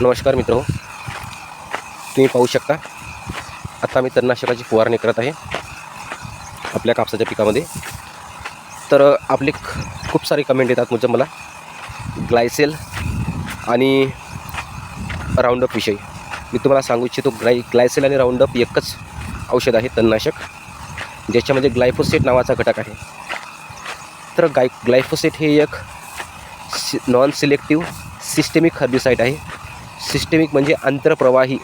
नमस्कार मित्र तुम्ही पाहू शकता आता मी तणनाशकाची फवारणी करत आहे आपल्या कापसाच्या पिकामध्ये. तर आपले ख- खूप सारे कमेंट येतात म्हणजे मला. ग्लायसेल आणि राऊंडअप विषयी. मी तुम्हाला सांगू इच्छितो ग्लाय ग्लायसेल आणि राऊंडअप एकच औषध आहे तणनाशक ज्याच्यामध्ये ग्लायफोसेट नावाचा घटक आहे. तर गाय ग्लायफोसेट हे एक सि नॉन सिलेक्टिव्ह सिस्टेमिक हर्बिसाईड आहे. सिस्टेमिक म्हणजे आंतरप्रवाही.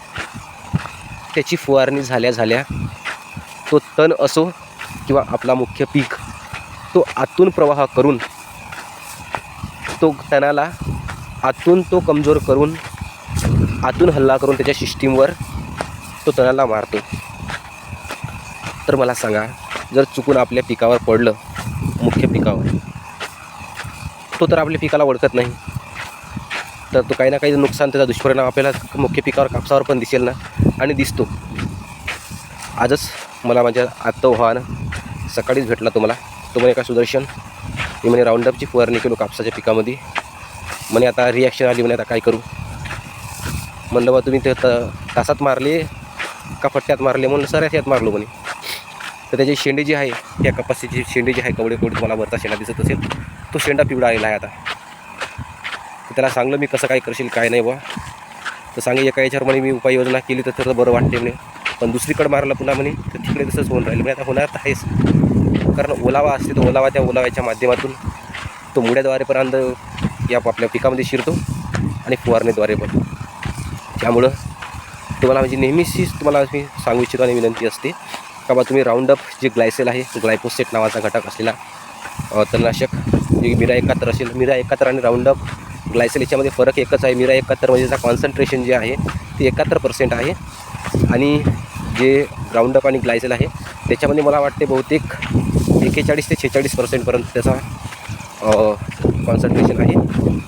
त्याची फवारणी झाल्या झाल्या तो तण असो किंवा आपला मुख्य पीक तो आतून प्रवाह करून तो तणाला आतून तो कमजोर करून आतून हल्ला करून त्याच्या सिस्टीमवर तो तणाला मारतो. तर मला सांगा जर चुकून आपल्या पिकावर पडलं मुख्य पिकावर तो तर आपल्या पिकाला ओळखत नाही. तर तो काही ना काही नुकसान त्याचा दुष्परिणाम आपल्याला मुख्य पिकावर कापसावर पण दिसेल ना आणि दिसतो. आजच मला माझ्या आत्मवाहन सकाळीच भेटला तुम्हाला. तो म्हणे का सुदर्शन मी म्हणे राऊंडअपची फवारणी केलो कापसाच्या पिकामध्ये. म्हणे आता रिॲक्शन आली म्हणे आता काय करू? म्हणलं बा तुम्ही ते त तासात मारले का फट्ट्यात मारले? म्हणलं सर यात मारलो म्हणे. तर त्याची शेंडी जी आहे त्या कपासीची शेंडी जी आहे कवडे कवडे तुम्हाला वरचा शेंडा दिसत असेल तो शेंडा पिवळा आलेला आहे आता. त्याला सांगलं मी कसं काय करशील काय नाही बा तर सांगे एका याच्यावर म्हणे मी उपाययोजना केली तर तर बरं वाटते म्हणे. पण दुसरीकडे मारलं पुन्हा म्हणे तर तिकडे तसंच होऊन राहिलं. म्हणजे आता होणार तर आहेच. कारण ओलावा असते तो ओलावा त्या ओलाव्याच्या माध्यमातून तो मुळ्याद्वारेपर्यंत या आपल्या पिकामध्ये शिरतो आणि फवारणीद्वारे पण. त्यामुळं तुम्हाला म्हणजे नेहमीशीच तुम्हाला मी सांगू इच्छितो आणि विनंती असते का बा तुम्ही राऊंडअप जे ग्लायसेल आहे ग्लायपोसेट नावाचा घटक असलेला तणनाशक जे मिरा एकाहत्तर असेल मिरा एकाहत्तर आणि राऊंडअप ग्लायसेल याच्यामध्ये फरक एकच आहे. मिरा एकाहत्तर म्हणजे त्याचा कॉन्सन्ट्रेशन जे आहे ते एकाहत्तर पर्सेंट आहे. आणि जे राऊंडअप आणि ग्लायसेल आहे त्याच्यामध्ये मला वाटते बहुतेक एकेचाळीस ते छेचाळीस पर्सेंटपर्यंत त्याचा कॉन्सन्ट्रेशन आहे.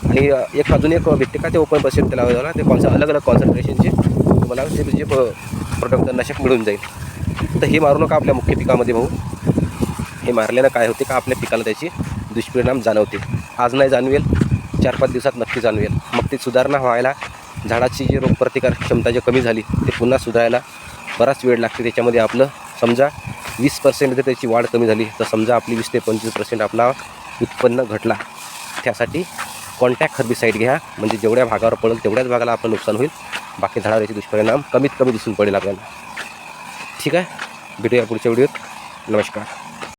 आणि एक अजून एक भेटते का ते ओपन पर्सेंट त्याला झाला. ते कॉन्स अलग अलग कॉन्सन्ट्रेशनचे तुम्हाला ते जे प्रोडक्ट तणनाशक मिळून जाईल. तर हे मारू नका आपल्या मुख्य पिकामध्ये भाऊ. हे मारल्यानं काय होते का आपल्या पिकाला त्याची दुष्परिणाम जाणवते. आज नाही जाणवेल. चार पाच दिवसात नक्की जाणवेल मग ती सुधारणा व्हायला झाडाची जी रोगप्रतिकार क्षमता जी कमी झाली ते पुन्हा सुधारायला बराच वेळ लागते. त्याच्यामध्ये आपलं समजा वीस पर्सेंट जर त्याची वाढ कमी झाली तर समजा आपली वीस ते पंचवीस पर्सेंट आपला उत्पन्न घटला. त्यासाठी कॉन्टॅक्ट हर्बिसाईड घ्या. म्हणजे जेवढ्या भागावर पडेल तेवढ्याच भागाला आपलं नुकसान होईल. बाकी झाडावर याचे दुष्परिणाम कमीत कमी दिसून पडेल आपल्याला. ठीक आहे? भेटूया पुढच्या व्हिडिओत. नमस्कार.